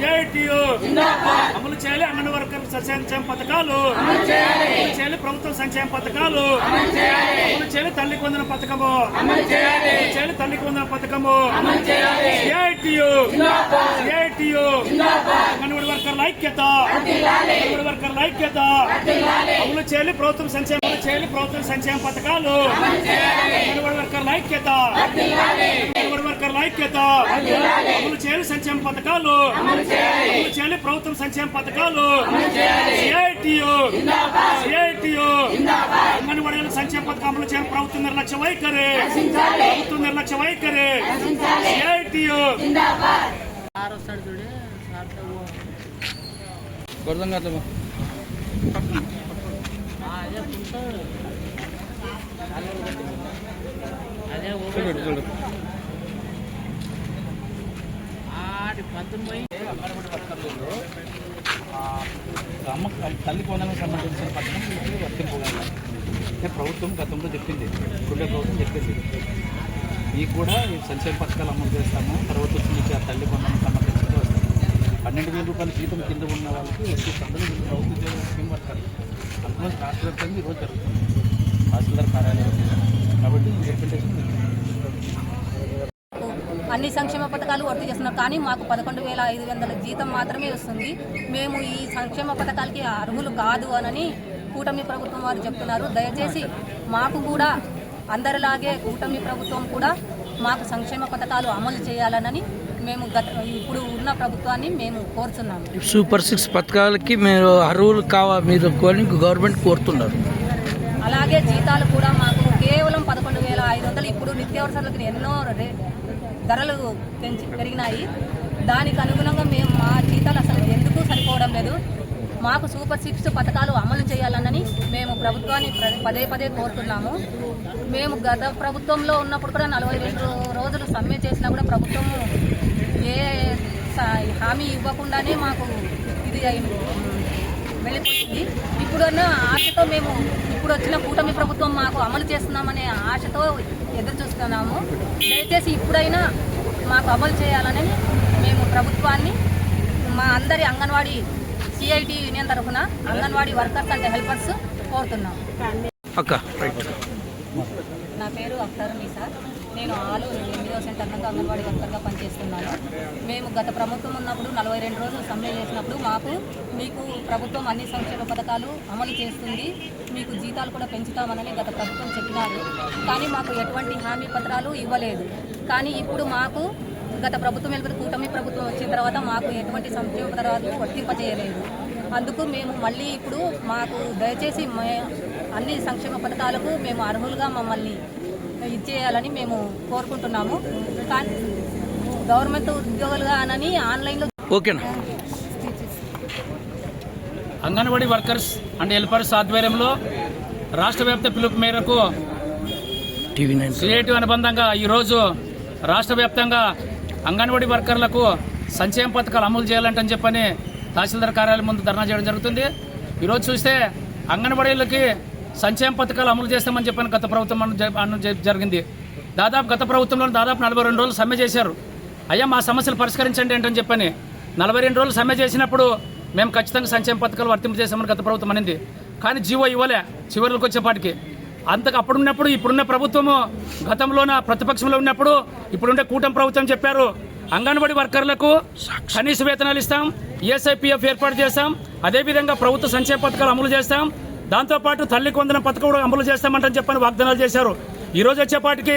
CITU అమలు చేయాలి అంగన్వాడీ వర్కర్ల సంక్షేమ పథకాలు. అమలు చేయాలి. ప్రభుత్వ సంక్షేమ పథకాలు. అమలు చేయాలి. తల్లికి వందన పథకము. అమలు చేయాలి. తల్లికి వందన పథకము. సిఐటియు సిఐటియు అంగన్వాడీ వర్కర్ల ఐక్యత. అంగన్వాడీ వర్కర్ల ఐక్యత. అమలు చేయాలి ప్రభుత్వం సంక్షేమ. చేయాలి ప్రభుత్వం సంక్షేమ పథకాలు. అంగన్వాడీ వర్కర్ల ఐక్యత. వర్కర్ల ఐక్యత. అమలు చేయాలి సంక్షేమ పథకాలు. అమలు చేయాలి. ప్రభుత్వం సంక్షేమ పథకాలు. సిఐటియు సిఐటియు అంగన్వాడీ సంక్షేమ పథకం అమలు చేయాలి. ప్రభుత్వం నిర్లక్ష్య వైఖరి. ప్రభుత్వం నిర్లక్ష్య వైఖరి. సిఐటియు కొడదాం కదా అదే ఉంటాడు అదే చూడు చూడు. అమ్మ తల్లి కోణానికి సంబంధించిన పథకం వీళ్ళకి వర్తింపగల ప్రభుత్వం గతంలో చెప్పింది. ఇప్పుడే ప్రభుత్వం చెప్పింది. మీకు కూడా సంక్షేమ పథకాలు అమలు చేస్తాము. తర్వాత వచ్చి మీకు ఆ తల్లి కొందరికి సంబంధించి వస్తాము పన్నెండు వేల రూపాయల జీతం కింద ఉన్న వాళ్ళకి ఎస్సీ అందరూ ప్రభుత్వ ఉద్యోగ స్కీమ్ వర్కర్లు. అందులో రాష్ట్ర వ్యాప్తంగా ఈరోజు జరుగుతుంది. తహసీల్దార్ కార్యాలయం కాబట్టి ఈ రిప్రజెంటేషన్ మీకు అన్ని సంక్షేమ పథకాలు వర్తి చేస్తున్నారు. కానీ మాకు పదకొండు వేల ఐదు వందల జీతం మాత్రమే వస్తుంది. మేము ఈ సంక్షేమ పథకాలకి అర్హులు కాదు అనని కూటమి ప్రభుత్వం వారు చెప్తున్నారు. దయచేసి మాకు కూడా అందరిలాగే కూటమి ప్రభుత్వం కూడా మాకు సంక్షేమ పథకాలు అమలు చేయాలనని మేము గత ఇప్పుడు ఉన్న ప్రభుత్వాన్ని మేము కోరుతున్నాము సూపర్ సిక్స్ పథకాలకి మీరు అర్హులు కావా మీరు గవర్నమెంట్ కోరుతున్నారు. అలాగే జీతాలు కూడా మాకు కేవలం పదకొండు వేల ఐదు వందలు ఇప్పుడు నిత్యావసరాలకు ఎన్నో ధరలు పెంచి పెరిగినాయి. దానికి అనుగుణంగా మేము మా జీతాలు అసలు ఎందుకు సరిపోవడం లేదు. మాకు సూపర్ సిక్స్ పథకాలు అమలు చేయాలనని మేము ప్రభుత్వాన్ని పదే పదే కోరుతున్నాము. మేము గత ప్రభుత్వంలో ఉన్నప్పుడు కూడా నలభై రెండు రోజులు సమ్మె చేసినా కూడా ప్రభుత్వము ఏ హామీ ఇవ్వకుండానే మాకు ఇది అయింది. వెళ్ళిపోయింది. ఇప్పుడున్న ఆశతో మేము ఇప్పుడు వచ్చిన కూటమి ప్రభుత్వం మాకు అమలు చేస్తున్నామనే ఆశతో ఎదురు చూస్తున్నాము. దయచేసి ఇప్పుడైనా మాకు అమలు చేయాలని మేము ప్రభుత్వాన్ని మా అందరి అంగన్వాడీ సిఐటి యూనియన్ తరఫున అంగన్వాడీ వర్కర్స్ అండ్ హెల్పర్స్ కోరుతున్నాం. నా పేరు అఖ్తర్ సార్. నేను ఆలూరు ఎనిమిదో సెంటర్ అంగన్వాడీ వర్కర్గా పనిచేస్తున్నాను. మేము గత ప్రభుత్వం ఉన్నప్పుడు నలభై రెండు రోజులు సమ్మె చేసినప్పుడు మాకు మీకు ప్రభుత్వం అన్ని సంక్షేమ పథకాలు అమలు చేస్తుంది. మీకు జీతాలు కూడా పెంచుతామని గత ప్రభుత్వం చెప్పినారు. కానీ మాకు ఎటువంటి హామీ పత్రాలు ఇవ్వలేదు. కానీ ఇప్పుడు మాకు గత ప్రభుత్వం వెళ్ళిపోతే కూటమి ప్రభుత్వం వచ్చిన తర్వాత మాకు ఎటువంటి సంక్షేమ పథకాలు వర్తింపజేయలేదు. అందుకు మేము మళ్ళీ ఇప్పుడు మాకు దయచేసి అన్ని సంక్షేమ పథకాలకు మేము అర్హులుగా మమ్మల్ని ఇచ్చేయాలని మేము కోరుకుంటున్నాము. కానీ గవర్నమెంట్ ఉద్యోగులుగా ఆన్లైన్లో ఓకేనా? అంగన్వాడీ వర్కర్స్ అండ్ హెల్పర్స్ ఆధ్వర్యంలో రాష్ట్ర వ్యాప్త పిలుపు మేరకు క్రియేటివ్ అనుబంధంగా ఈరోజు రాష్ట్ర వ్యాప్తంగా అంగన్వాడీ వర్కర్లకు సంక్షేమ పథకాలు అమలు చేయాలంటని చెప్పని తహసీల్దార్ కార్యాలయం ముందు ధర్నా చేయడం జరుగుతుంది. ఈరోజు చూస్తే అంగన్వాడీలకి సంక్షేమ పథకాలు అమలు చేస్తామని చెప్పని గత ప్రభుత్వం జరిగింది. దాదాపు గత ప్రభుత్వంలో దాదాపు నలభై రెండు రోజులు సమ్మె చేశారు. అయ్యా మా సమస్యలు పరిష్కరించండి ఏంటని చెప్పని. నలభై రెండు రోజులు సమ్మె చేసినప్పుడు మేము ఖచ్చితంగా సంక్షేమ పథకాలు వర్తింపు చేస్తామని గత ప్రభుత్వం అనింది. కానీ జీవో ఇవ్వలే చివరికి వచ్చేపాటికి. అంతకు అప్పుడున్నప్పుడు ఇప్పుడున్న ప్రభుత్వము గతంలోన ప్రతిపక్షంలో ఉన్నప్పుడు ఇప్పుడుండే కూటమి ప్రభుత్వం చెప్పారు అంగన్వాడీ వర్కర్లకు కనీస వేతనాలు ఇస్తాం ఈఎస్ఐపిఎఫ్ ఏర్పాటు చేస్తాం అదేవిధంగా ప్రభుత్వ సంక్షేమ పథకాలు అమలు చేస్తాం దాంతోపాటు తల్లి కొందన పథకం కూడా అమలు చేస్తామంటని చెప్పని వాగ్దానాలు చేశారు. ఈ రోజు వచ్చేపాటికి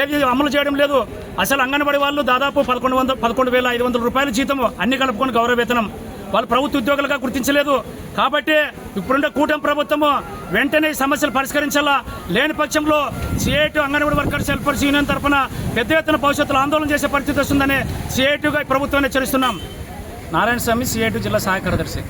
ఏది అమలు చేయడం లేదు. అసలు అంగన్వాడీ వాళ్ళు దాదాపు పదకొండు వందల పదకొండు వేల ఐదు వందల రూపాయల జీతం అన్ని కలుపుకొని గౌరవ వేతనం. వాళ్ళు ప్రభుత్వ ఉద్యోగులుగా గుర్తించలేదు. కాబట్టి ఇప్పుడున్న కూటమి ప్రభుత్వము వెంటనే సమస్యలు పరిష్కరించాలా? లేని పక్షంలో CIT anganwadi workers helpers union తరఫున పెద్ద ఎత్తున భవిష్యత్తులో ఆందోళన చేసే పరిస్థితి వస్తుందని సిఐటిగా ప్రభుత్వాన్ని హెచ్చరిస్తున్నాం. నారాయణ స్వామి సిఐటి జిల్లా సహాయ కార్యదర్శి.